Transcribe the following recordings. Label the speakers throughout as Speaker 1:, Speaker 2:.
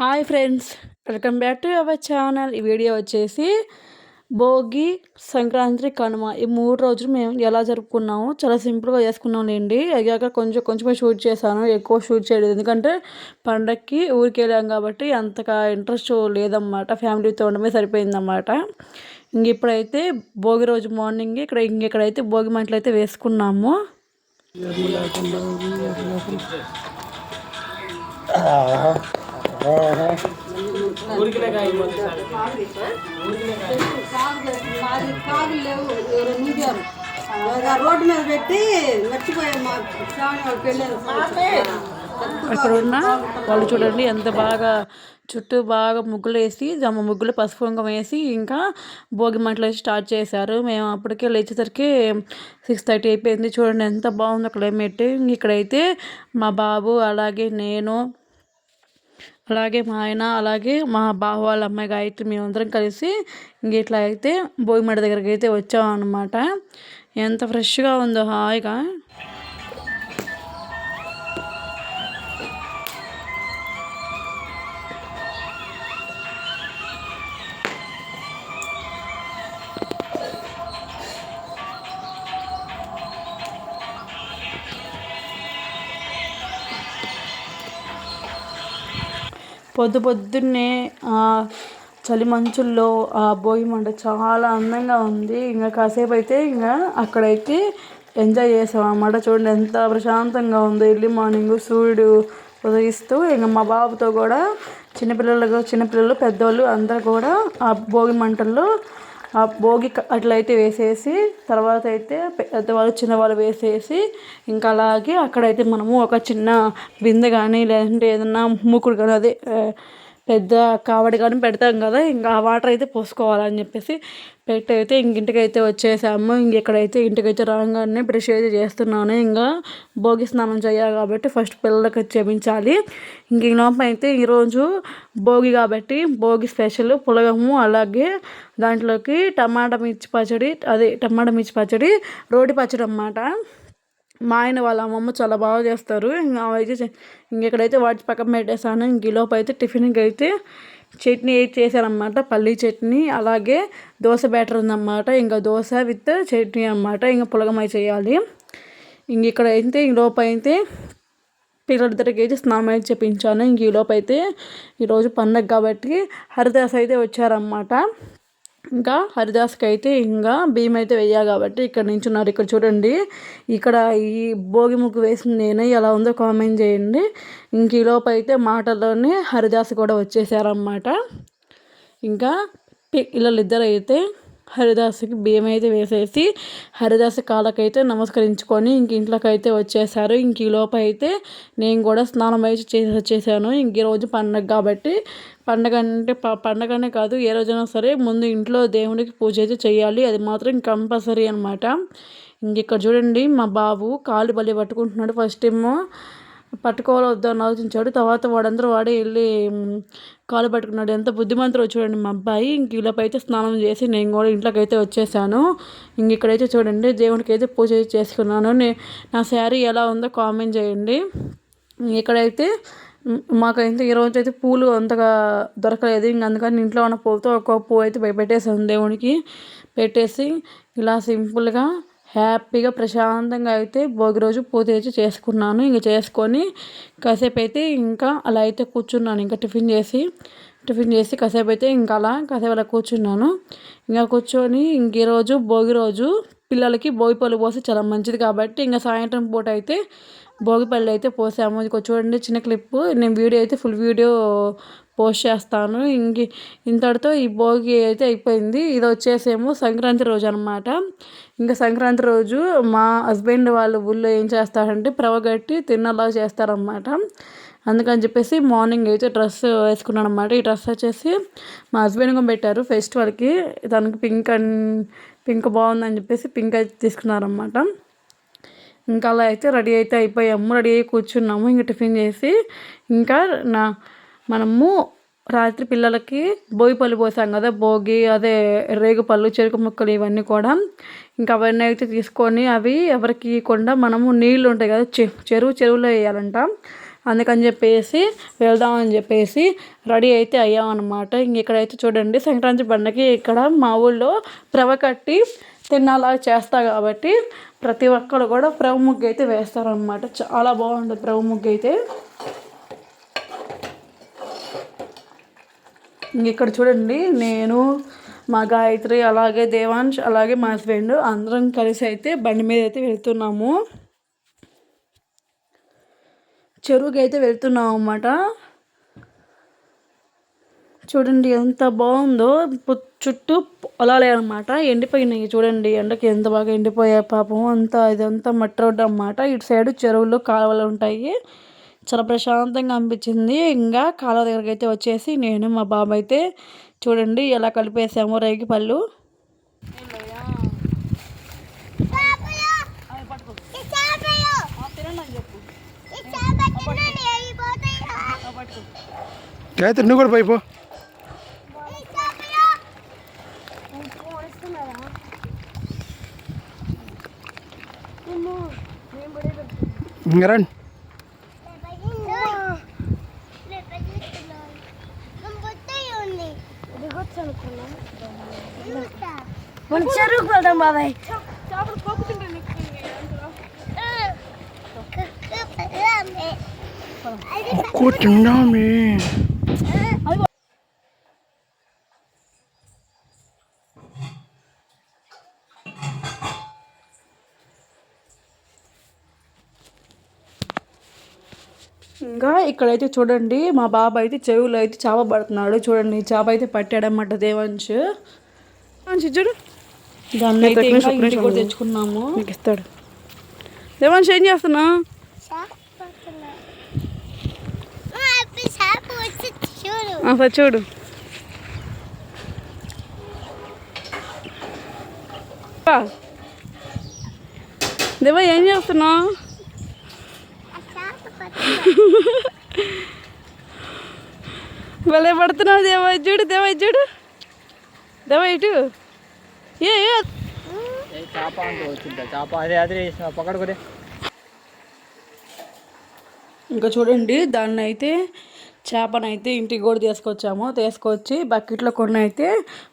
Speaker 1: Hi friends welcome back to our channel ఈ video వచ్చేసి భోగి సంక్రాంతి కనుమ. ఈ మూడు రోజులు మేము ఎలా జరుపుకున్నాము చాలా సింపుల్గా చేసుకున్నాం లేండి. అయ్యాక కొంచెం కొంచెమే షూట్ చేశాను ఎక్కువ షూట్ చేయలేదు. ఎందుకంటే పండక్కి ఊరికి వెళ్ళాం కాబట్టి అంతగా ఇంట్రెస్ట్ లేదన్నమాట. ఫ్యామిలీతో ఉండమే సరిపోయిందన్నమాట. ఇంక ఇప్పుడైతే భోగి రోజు మార్నింగ్ ఇక్కడ ఇంకెక్కడైతే భోగి మంటలు అయితే వేసుకున్నాము.
Speaker 2: రోడ్డు మీద పెట్టి మర్చిపోయాం మా శ్రావణి
Speaker 1: అక్కడ ఉన్న వాళ్ళు చూడండి ఎంత బాగా చుట్టూ బాగా ముగ్గులు వేసి జమ్మ ముగ్గులు పసుపు వేసి ఇంకా భోగి మంటలు వేసి స్టార్ట్ చేశారు. మేము అప్పటికే లేచేసరికి సిక్స్ థర్టీ అయిపోయింది. చూడండి ఎంత బాగుందో క్లైమేట్ ఇక్కడైతే మా బాబు అలాగే నేను అలాగే మా ఆయన అలాగే మా బావ వాళ్ళ అమ్మాయి గాయత్రి మేమందరం కలిసి ఇంక ఇట్లా అయితే భోగిమడ దగ్గరికి అయితే వచ్చామన్నమాట. ఎంత ఫ్రెష్గా ఉందో హాయిగా. పొద్దు పొద్దున్నే చలి మంచుల్లో ఆ భోగి మంట చాలా అందంగా ఉంది. ఇంకా కాసేపు అయితే ఇంకా అక్కడైతే ఎంజాయ్ చేసాం. అన్నమాట చూడండి ఎంత ప్రశాంతంగా ఉందో. ఎర్లీ మార్నింగ్ సూర్యుడు ఉదయిస్తూ ఇంకా మా బాబుతో కూడా చిన్నపిల్లలు చిన్నపిల్లలు పెద్దవాళ్ళు అందరు కూడా ఆ భోగి మంటల్లో ఆ భోగి అట్లయితే వేసేసి తర్వాత అయితే పెద్దవాళ్ళు చిన్నవాళ్ళు వేసేసి ఇంకా అలాగే అక్కడైతే మనము ఒక చిన్న బిందె కానీ లేదంటే ఏదన్నా మూకుడు కానీ అదే పెద్ద కావడి కానీ పెడతాం కదా ఇంకా ఆ వాటర్ అయితే పోసుకోవాలని చెప్పేసి పెట్టి అయితే ఇంటికైతే వచ్చేసాము. ఇంకెక్కడైతే ఇంటికైతే రాగానే బ్రష్ అయితే చేస్తున్నాను. ఇంకా భోగి స్నానం చేయాలి కాబట్టి ఫస్ట్ పిల్లలకి చేపించాలి. ఇంక లోపల అయితే ఈరోజు భోగి కాబట్టి భోగి స్పెషల్ పులగము అలాగే దాంట్లోకి టమాటా మిర్చి పచ్చడి అదే టమాటా మిర్చి పచ్చడి రోటి పచ్చడి అన్నమాట మా ఆయన వాళ్ళ అమ్మమ్మ చాలా బాగా చేస్తారు. ఇంకా అయితే ఇంకెక్కడైతే వాటి పక్కన పెట్టేసాను ఇంక ఈలోపు అయితే టిఫిన్కి అయితే చట్నీ అయితే చేశానమాట పల్లీ చట్నీ అలాగే దోశ బ్యాటర్ ఉందన్నమాట. ఇంకా దోశ విత్ చట్నీ అనమాట ఇంకా పులగమై చేయాలి. ఇంక ఇక్కడ అయితే ఈలోపు అయితే పిల్లలిద్దరికి అయితే స్నానం అయితే చెప్పించాను ఇంక ఈలోపు అయితే ఈరోజు పండగ కాబట్టి హరిదాస్ అయితే వచ్చారన్నమాట. ఇంకా హరిదాస్కి అయితే ఇంకా భీమ్ అయితే వెయ్యా కాబట్టి ఇక్కడ నించున్నారు. ఇక్కడ చూడండి. ఇక్కడ ఈ భోగి ముగ్గు వేసింది నేను. ఎలా ఉందో కామెంట్ చేయండి. ఇంక ఈలోపు అయితే మాటల్లోనే హరిదాస్ కూడా వచ్చేసారన్నమాట. ఇంకా పిల్లలు అయితే హరిదాసుకి బియ్యం అయితే వేసేసి హరిదాసు కాళ్ళకైతే నమస్కరించుకొని ఇంక ఇంట్లోకైతే వచ్చేసారు. ఇంక ఈ లోపు అయితే నేను కూడా స్నానం అయితే చేసి వచ్చేసాను. ఇంక ఈరోజు పండగ కాబట్టి పండగ అంటే పండగనే కాదు ఏ రోజైనా సరే ముందు ఇంట్లో దేవుడికి పూజ అయితే చేయాలి. అది మాత్రం కంపల్సరీ అనమాట ఇంక ఇక్కడ చూడండి మా బాబు కాలు బలి పట్టుకుంటున్నాడు. ఫస్ట్ ఏమో పట్టుకోవాలో వద్దని ఆలోచించాడు. తర్వాత వాడందరూ వాడే వెళ్ళి కాలు పట్టుకున్నాడు. ఎంత బుద్ధిమంతుడు చూడండి మా అబ్బాయి. ఇంక ఇలాపై అయితే స్నానం చేసి నేను కూడా ఇంట్లోకి అయితే వచ్చేసాను. ఇంక ఇక్కడైతే చూడండి దేవునికి అయితే పూజ చేసుకున్నాను. నా శారీ ఎలా ఉందో కామెంట్ చేయండి. ఇక్కడైతే మాకైతే ఈరోజు అయితే పూలు అంతగా దొరకలేదు. ఇంక అందుకని ఇంట్లో ఉన్న పూలతో ఒక పువ్వు అయితే పెట్టేసాను దేవునికి. పెట్టేసి ఇలా సింపుల్గా హ్యాపీగా ప్రశాంతంగా అయితే భోగి రోజు పూజ అయితే చేసుకున్నాను. ఇంక చేసుకొని కాసేపు అయితే ఇంకా అలా అయితే కూర్చున్నాను. ఇంకా టిఫిన్ చేసి టిఫిన్ చేసి కాసేపు అయితే ఇంకా అలా కాసేపు అలా కూర్చున్నాను. ఇంకా కూర్చొని ఇంక ఈరోజు భోగి రోజు పిల్లలకి భోగిపళ్ళు పోస్తే పోసి చాలా మంచిది కాబట్టి ఇంకా సాయంత్రం పూట అయితే భోగిపల్లి అయితే పోసాము. ఇంకో చూడండి చిన్న క్లిప్. నేను వీడియో అయితే ఫుల్ వీడియో పోస్ట్ చేస్తాను. ఇంక ఇంతటితో ఈ భోగి అయితే అయిపోయింది. ఇది వచ్చేసేమో సంక్రాంతి రోజు అనమాట ఇంకా సంక్రాంతి రోజు మా హస్బెండ్ వాళ్ళ ఊళ్ళో ఏం చేస్తారంటే ప్రవగట్టి తిన్నలా చేస్తారనమాట అందుకని చెప్పేసి మార్నింగ్ అయితే డ్రెస్ వేసుకున్నాను అనమాట ఈ డ్రెస్ వచ్చేసి మా హస్బెండ్ పెట్టారు ఫెస్టివల్కి. దానికి పింక్ అండ్ పింక్ బాగుందని చెప్పేసి పింక్ అయితే తీసుకున్నారనమాట ఇంకా అలా అయితే రెడీ అయితే అయిపోయాము. రెడీ అయ్యి కూర్చున్నాము. ఇంకా టిఫిన్ చేసి ఇంకా నా మనము రాత్రి పిల్లలకి భోగి పళ్ళు పోసాం కదా. భోగి అదే రేగు పళ్ళు చెరుకు ముక్కలు ఇవన్నీ కూడా ఇంకా అవన్నీ అయితే తీసుకొని అవి ఎవరికి ఇవ్వకుండా మనము నీళ్ళు ఉంటాయి కదా చెరువు చెరువులో వేయాలంట. అందుకని చెప్పేసి వెళ్దామని చెప్పేసి రెడీ అయితే అయ్యామన్నమాట. ఇంక ఇక్కడైతే చూడండి సంక్రాంతి పండగకి ఇక్కడ మా ఊళ్ళో ప్రవ కట్టి తిన్నాలా చేస్తా కాబట్టి ప్రతి ఒక్కరు కూడా ప్రవ ముగ్గు అయితే వేస్తారనమాట చాలా బాగుంటుంది ప్రవ ముగ్గు అయితే. ఇంక ఇక్కడ చూడండి నేను మా గాయత్రి అలాగే దేవాంశ్ అలాగే మా హస్బెండ్ అందరం కలిసి అయితే బండి మీద అయితే వెళ్తున్నాము. చెరువుకి అయితే వెళ్తున్నాం అన్నమాట చూడండి ఎంత బాగుందో. చుట్టూ పొలాలే అనమాట ఎండిపోయినాయి చూడండి. ఎండకి ఎంత బాగా ఎండిపోయాయి పాపం. అంతా ఇదంతా మట్టి రోడ్డు అనమాట ఇటు సైడ్ చెరువులు కాలువలు ఉంటాయి. చాలా ప్రశాంతంగా అనిపించింది. ఇంకా కాలువ దగ్గరికి అయితే వచ్చేసి నేను మా బాబు అయితే చూడండి ఎలా కలిపేసాము రేగి పళ్ళు
Speaker 3: గాయత్రి నువ్వు కూడా పైపో ఇంకా రండి
Speaker 4: మన చెరువుకు వెళ్దాం బాబాయ్
Speaker 3: కూర్చుందామే
Speaker 1: ఇంకా ఇక్కడైతే చూడండి మా బాబు అయితే చెవులో అయితే చేప పడుతున్నాడు. చూడండి చేప అయితే పట్టాడన్నమాట దేవంశ్. దేవంశ్ చూడు. దాన్ని తెచ్చుకున్నాము
Speaker 3: ఇస్తాడు.
Speaker 1: దేవంశ్ ఏం చేస్తున్నావు?
Speaker 4: చూడు.
Speaker 1: అసలు చూడు దేవా ఏం చేస్తున్నావు? భలే పడుతున్నావు దేవా చూడు దేవా చూడు. దేవా ఇటు. ఏ
Speaker 5: చేప అంటూ వచ్చింది? చేప అదే అదే
Speaker 1: ఇంకా చూడండి దాన్ని అయితే చేపనైతే ఇంటికి కూడా తీసుకొచ్చాము. తీసుకొచ్చి బకెట్లో కొన్ని అయితే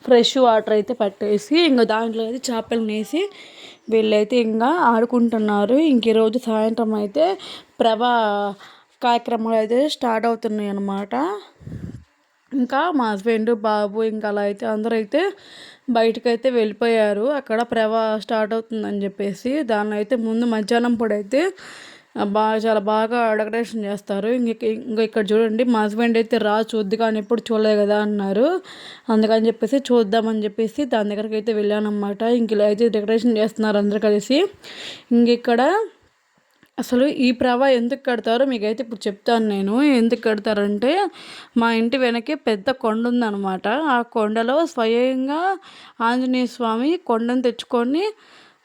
Speaker 1: ఫ్రెష్ వాటర్ అయితే పట్టేసి ఇంకా దాంట్లో అయితే చేపలను వేసి వీళ్ళైతే ఇంకా ఆడుకుంటున్నారు. ఇంక ఈరోజు సాయంత్రం అయితే ప్రభా కార్యక్రమాలు అయితే స్టార్ట్ అవుతున్నాయి అన్నమాట. ఇంకా మా హస్బెండ్ బాబు ఇంకా అలా అయితే అందరూ అయితే బయటకైతే అయితే వెళ్ళిపోయారు. అక్కడ ప్రభ స్టార్ట్ అవుతుందని చెప్పేసి దాన్ని అయితే ముందు మధ్యాహ్నం పూట అయితే బాగా చాలా బాగా డెకరేషన్ చేస్తారు. ఇంక ఇంకా ఇక్కడ చూడండి మా హస్బెండ్ అయితే రా చూద్ది కానీ ఎప్పుడు చూడలేదు కదా అన్నారు. అందుకని చెప్పేసి చూద్దామని చెప్పేసి దాని దగ్గరికి అయితే వెళ్ళానమాట ఇంక ఇలా అయితే డెకరేషన్ చేస్తున్నారు అందరు కలిసి. ఇంక ఇక్కడ అసలు ఈ ప్రభ ఎందుకు కడతారో మీకైతే ఇప్పుడు చెప్తాను నేను. ఎందుకు కడతారంటే మా ఇంటి వెనకే పెద్ద కొండ ఉందన్నమాట. ఆ కొండలో స్వయంగా ఆంజనేయ స్వామి కొండను తెచ్చుకొని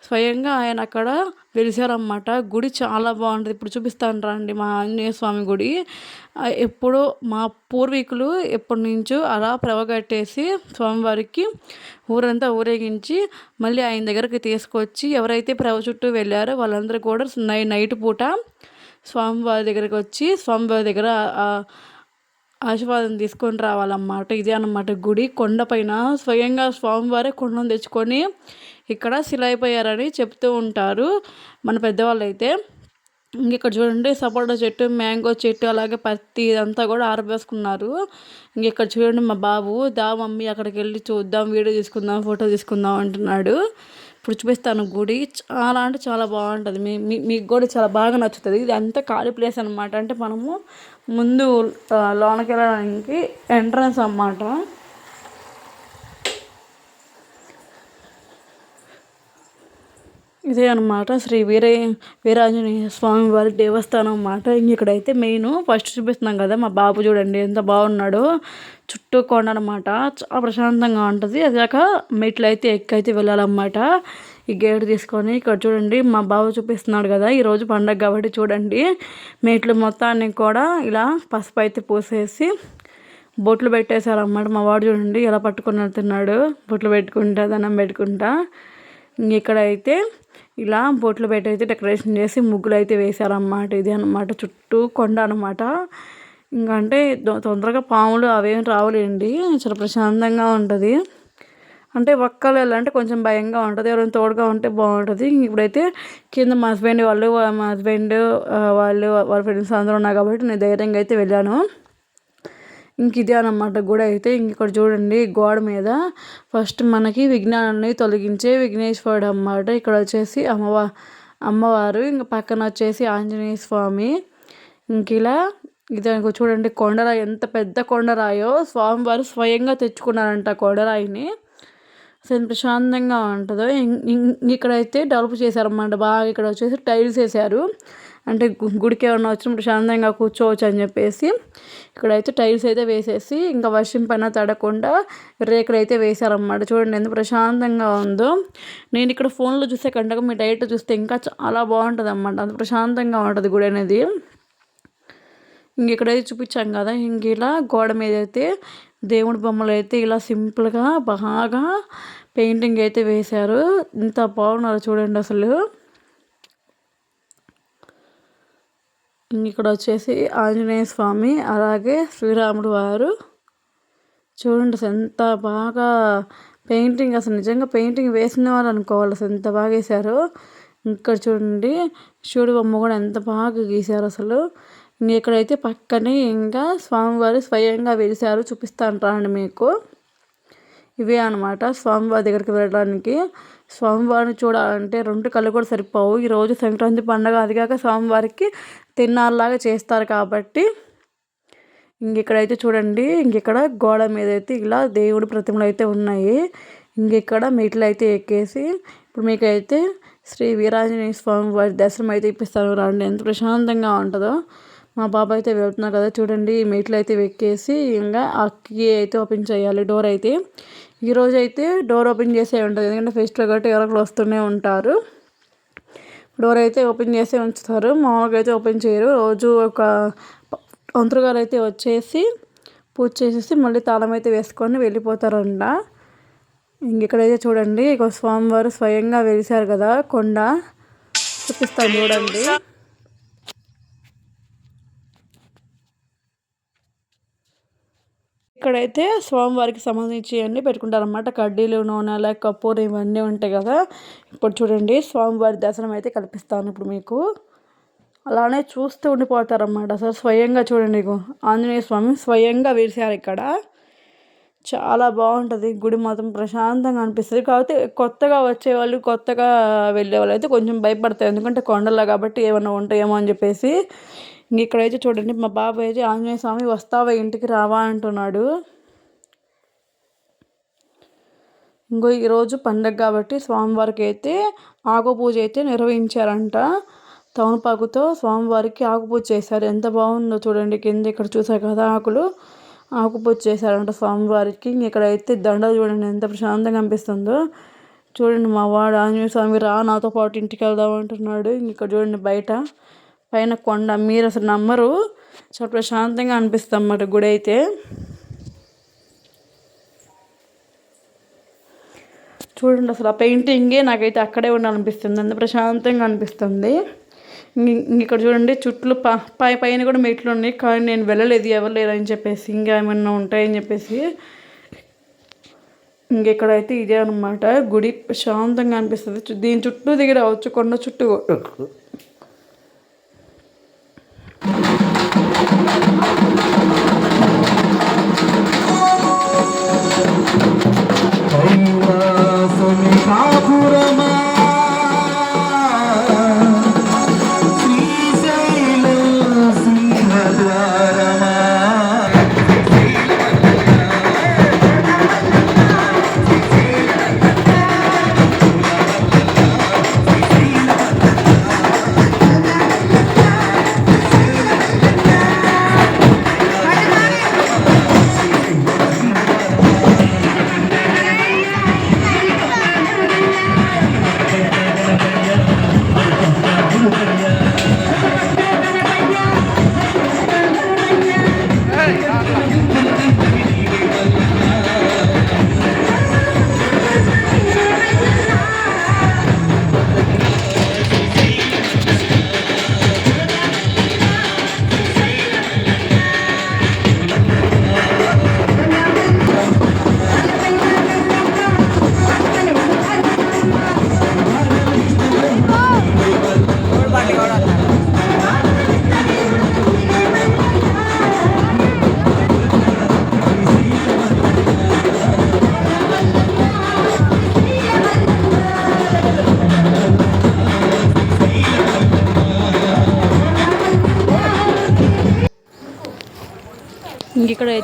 Speaker 1: స్వయంగా ఆయన అక్కడ వెలిసారన్నమాట. గుడి చాలా బాగుంటుంది. ఇప్పుడు చూపిస్తాను రండి మా ఆంజనేయ స్వామి గుడి. ఎప్పుడో మా పూర్వీకులు ఎప్పటి నుంచో అలా ప్రవగట్టేసి స్వామివారికి ఊరంతా ఊరేగించి మళ్ళీ ఆయన దగ్గరికి తీసుకొచ్చి ఎవరైతే ప్రవ చుట్టూ వెళ్ళారో వాళ్ళందరూ కూడా నై నైట్ పూట స్వామివారి దగ్గరికి వచ్చి స్వామివారి దగ్గర ఆశీర్వాదం తీసుకొని రావాలన్నమాట. ఇదే అన్నమాట గుడి. కొండపైన స్వయంగా స్వామివారే కొండను తెచ్చుకొని ఇక్కడ శిలైపోయారని చెప్తూ ఉంటారు మన పెద్దవాళ్ళు అయితే ఇక్కడ చూడండి సపోటా చెట్టు మ్యాంగో చెట్టు అలాగే పత్తి ఇదంతా కూడా ఆరబేసుకున్నారు. ఇక్కడ చూడండి మా బాబు దా మమ్మీ అక్కడికి వెళ్ళి చూద్దాం వీడియో తీసుకుందాం ఫోటో తీసుకుందాం అంటున్నాడు. ఇప్పుడు చూపిస్తాను గుడి చాలా అంటే చాలా బాగుంటుంది. మీ మీ- మీకు కూడా చాలా బాగా నచ్చుతుంది. ఇది అంతా ఖాళీ ప్లేస్ అనమాట అంటే మనము ముందు లోనకెళ్ళడానికి లోనకి వెళ్ళడానికి ఎంట్రన్స్ అన్నమాట. ఇదే అనమాట శ్రీ వీర వీరాంజనేయ స్వామి వారి దేవస్థానం అన్నమాట. ఇక్కడైతే మెయిన్ ఫస్ట్ చూపిస్తున్నాం కదా మా బాబు చూడండి ఎంత బాగున్నాడో. చుట్టూ కొండ అనమాట చాలా ప్రశాంతంగా ఉంటుంది. అదాక మెట్లు అయితే ఎక్కైతే వెళ్ళాలన్నమాట. ఈ గేట్ తీసుకొని ఇక్కడ చూడండి మా బాబు చూపిస్తున్నాడు కదా ఈరోజు పండగ కాబట్టి చూడండి. మెట్లు మొత్తాన్ని కూడా ఇలా పసుపు అయితే పూసేసి బొట్లు పెట్టేశారన్నమాట. మా వాడు చూడండి ఎలా పట్టుకుని వెళ్తున్నాడు. బొట్లు పెట్టుకుంటా దండం పెట్టుకుంటా. ఇక్కడైతే అయితే ఇలా బొట్లు పెట్టి అయితే డెకరేషన్ చేసి ముగ్గులు అయితే వేశారన్నమాట. ఇది అన్నమాట చుట్టూ కొండ అనమాట ఇంకా అంటే తొందరగా పాములు అవేం రావులేండి. చాలా ప్రశాంతంగా ఉంటుంది. అంటే ఒక్కలు వెళ్ళాలంటే కొంచెం భయంగా ఉంటుంది. ఎవరైనా తోడుగా ఉంటే బాగుంటుంది. ఇప్పుడైతే కింద మా హస్బెండ్ వాళ్ళు మా హస్బెండ్ వాళ్ళు వాళ్ళ ఫ్రెండ్స్ అందరూ ఉన్నారు కాబట్టి నేను ధైర్యంగా అయితే వెళ్ళాను. ఇంక ఇదే అనమాట గుడి అయితే. ఇంక ఇక్కడ చూడండి గోడ మీద ఫస్ట్ మనకి విజ్ఞానాన్ని తొలగించే విఘ్నేశ్వరుడు అన్నమాట. ఇక్కడ వచ్చేసి అమ్మవా అమ్మవారు ఇంక పక్కన వచ్చేసి ఆంజనేయ స్వామి. ఇంక ఇలా ఇది చూడండి కొండరాయి ఎంత పెద్ద కొండరాయో. స్వామివారు స్వయంగా తెచ్చుకున్నారంట కొండరాయిని. అసలు ప్రశాంతంగా ఉంటుందో. ఇక్కడైతే డెవలప్ చేశారన్నమాట. బాగా ఇక్కడ వచ్చేసి టైల్స్ వేసారు అంటే గుడికి ఏమన్నా వచ్చినప్పుడు ప్రశాంతంగా కూర్చోవచ్చు అని చెప్పేసి ఇక్కడైతే టైల్స్ అయితే వేసేసి ఇంకా వర్షం పైన తడకుండా రేకులు అయితే వేశారన్నమాట. చూడండి ఎంత ప్రశాంతంగా ఉందో. నేను ఇక్కడ ఫోన్లో చూసే కంటే మీ డైరెక్ట్ చూస్తే ఇంకా చాలా బాగుంటుంది అన్నమాట అంత ప్రశాంతంగా ఉంటుంది గుడి అనేది. ఇంక ఇక్కడైతే చూపించాం కదా ఇంక ఇలా గోడ మీద అయితే దేవుడి బొమ్మలు అయితే ఇలా సింపుల్గా బాగా పెయింటింగ్ అయితే వేశారు. ఇంత బాగున్నారు చూడండి అసలు. ఇక్కడ వచ్చేసి ఆంజనేయ స్వామి అలాగే శ్రీరాముడు వారు. చూడండి ఎంత బాగా పెయింటింగ్ అసలు నిజంగా పెయింటింగ్ వేసిన వాళ్ళు అనుకోవాలి. అసలు ఎంత బాగా వేశారు. ఇక్కడ చూడండి శివుడు బొమ్మ కూడా ఎంత బాగా గీశారు అసలు. ఇక్కడైతే పక్కనే ఇంకా స్వామివారు స్వయంగా వెలిశారు చూపిస్తాను రాండి మీకు. ఇవే అనమాట స్వామివారి దగ్గరికి వెళ్ళడానికి. స్వామివారిని చూడాలంటే రెండు కళ్ళు కూడా సరిపోవు. ఈరోజు సంక్రాంతి పండగ అది కాక స్వామివారికి తిన్నాళ్ళలాగా చేస్తారు కాబట్టి ఇంకెక్కడైతే చూడండి ఇంకెక్కడ గోడ మీద అయితే ఇలా దేవుడి ప్రతిమలు అయితే ఉన్నాయి. ఇంక ఇక్కడ మెట్లు అయితే ఎక్కేసి ఇప్పుడు మీకైతే శ్రీ వీరాంజనేయ స్వామి వారి దర్శనం అయితే ఇప్పిస్తాను. రండి ఎంత ప్రశాంతంగా ఉంటుందో. మా బాబాయ్ అయితే వెళ్తున్నారు కదా చూడండి మెట్లు అయితే ఎక్కేసి ఇంకా ఆ కీ అయితే ఓపెన్ చేయాలి డోర్ అయితే. ఈరోజు అయితే డోర్ ఓపెన్ చేసే ఉంటుంది ఎందుకంటే ఫెస్టివల్ కాబట్టి ఎవరొకరు వస్తూనే ఉంటారు. డోర్ అయితే ఓపెన్ చేసే ఉంచుతారు మామూలుగా అయితే ఓపెన్ చేయరు. రోజు ఒక పంతులు గారు అయితే వచ్చేసి పూజ చేసేసి మళ్ళీ తాళం అయితే వేసుకొని వెళ్ళిపోతారంట. ఇంకెక్కడైతే చూడండి ఇక స్వామివారు స్వయంగా వెలిశారు కదా కొండ. చూపిస్తాను చూడండి. ఇక్కడైతే స్వామివారికి సంబంధించి అన్నీ పెట్టుకుంటారన్నమాట. కడ్డీలు నూనెల కప్పూరం ఇవన్నీ ఉంటాయి కదా. ఇప్పుడు చూడండి స్వామివారి దర్శనం అయితే కల్పిస్తాను ఇప్పుడు మీకు. అలానే చూస్తూ ఉండిపోతారన్నమాట. అసలు స్వయంగా చూడండి ఆంజనేయ స్వామి స్వయంగా వేశారు ఇక్కడ. చాలా బాగుంటుంది. గుడి మాత్రం ప్రశాంతంగా అనిపిస్తుంది. కాకపోతే కొత్తగా వచ్చేవాళ్ళు కొత్తగా వెళ్ళే వాళ్ళు అయితే కొంచెం భయపడతారు. ఎందుకంటే కొండలా కాబట్టి ఏమైనా ఉంటాయేమో అని చెప్పేసి. ఇక్కడైతే చూడండి మా బాబాయ్ అయితే ఆంజనేయ స్వామి వస్తావా ఇంటికి రావా అంటున్నాడు. ఇంకో ఈరోజు పండగ కాబట్టి స్వామివారికి అయితే ఆకు పూజ అయితే నిర్వహించారంట. తమలపాకుతో స్వామివారికి ఆకు పూజ చేశారు. ఎంత బాగుందో చూడండి కింద ఇక్కడ చూసారు కదా ఆకులు. ఆకు పూజ చేశారంట స్వామివారికి. ఇంక ఇక్కడైతే దండ చూడండి ఎంత ప్రశాంతంగా అనిపిస్తుందో. చూడండి మా వాడు ఆంజనేయ స్వామి రా నాతో పాటు ఇంటికి వెళ్దాం అంటున్నాడు. ఇంక ఇక్కడ చూడండి బయట పైన కొండ మీరు అసలు నమ్మరు. చాలా ప్రశాంతంగా అనిపిస్తుంది అన్నమాట గుడి అయితే. చూడండి అసలు ఆ పెయింటింగే నాకైతే అక్కడే ఉండాలనిపిస్తుంది. అంత ప్రశాంతంగా అనిపిస్తుంది. ఇంక ఇక్కడ చూడండి చుట్లు ప పై పైన కూడా మెట్లు ఉన్నాయి. కానీ నేను వెళ్ళలేదు. ఎవరు లేరు అని చెప్పేసి ఇంకా ఏమన్నా ఉంటాయని చెప్పేసి. ఇంకెక్కడైతే ఇదే అనమాట గుడి ప్రశాంతంగా అనిపిస్తుంది. దీని చుట్టూ దగ్గర అవచ్చు కొండ చుట్టూ.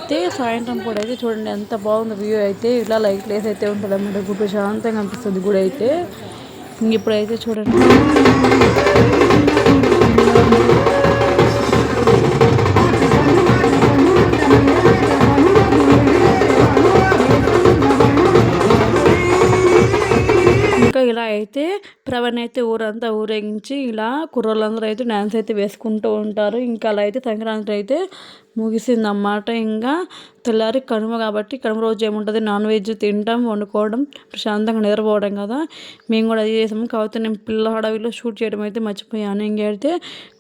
Speaker 1: అయితే సాయంత్రం పూట అయితే చూడండి ఎంత బాగుంది వ్యూ అయితే ఇలా లైట్ ప్లేస్ అయితే ఉంటుంది అన్నమాట గుడి ప్రశాంతంగా అనిపిస్తుంది గుడి అయితే ఇంక ఇప్పుడైతే చూడండి. ప్రవణ్ అయితే ఊరంతా ఊరేగించి ఇలా కుర్రోళ్ళందరూ అయితే డ్యాన్స్ అయితే వేసుకుంటూ ఉంటారు. ఇంకా అలా అయితే సంక్రాంతి అయితే ముగిసిందన్నమాట. ఇంకా తెల్లారి కనుమ కాబట్టి కనుమ రోజు ఏముంటుంది? నాన్ వెజ్ తింటాం వండుకోవడం ప్రశాంతంగా నిద్రపోవడం కదా. మేము కూడా అది చేసాము. కాకపోతే నేను పిల్ల హడావిలో షూట్ చేయడం అయితే మర్చిపోయాను. ఇంకైతే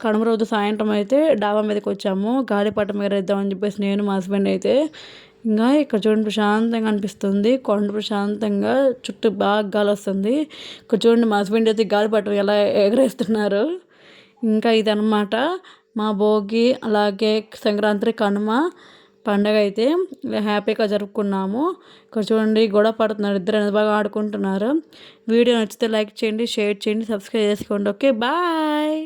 Speaker 1: కనుమ రోజు సాయంత్రం అయితే డాబా మీదకి వచ్చాము. గాలిపటం ఎగరేద్దామని చెప్పేసి నేను మా హస్బెండ్ అయితే ఇంకా ఇక్కడ చూడండి ప్రశాంతంగా అనిపిస్తుంది. కొండ ప్రశాంతంగా చుట్టూ బాగా గాలి వస్తుంది. ఇక్కడ చూడండి మా హస్బెండ్ అయితే గాలి పట్టడం ఎలా ఎగరేస్తున్నారు. ఇంకా ఇదన్నమాట. మా భోగి అలాగే సంక్రాంతి కనుమ పండగ అయితే హ్యాపీగా జరుపుకున్నాము. ఇక్కడ చూడండి గొడవ పడుతున్నారు. ఇద్దరు ఎంత బాగా ఆడుకుంటున్నారు. వీడియో నచ్చితే లైక్ చేయండి షేర్ చేయండి సబ్స్క్రైబ్ చేసుకోండి. Okay bye!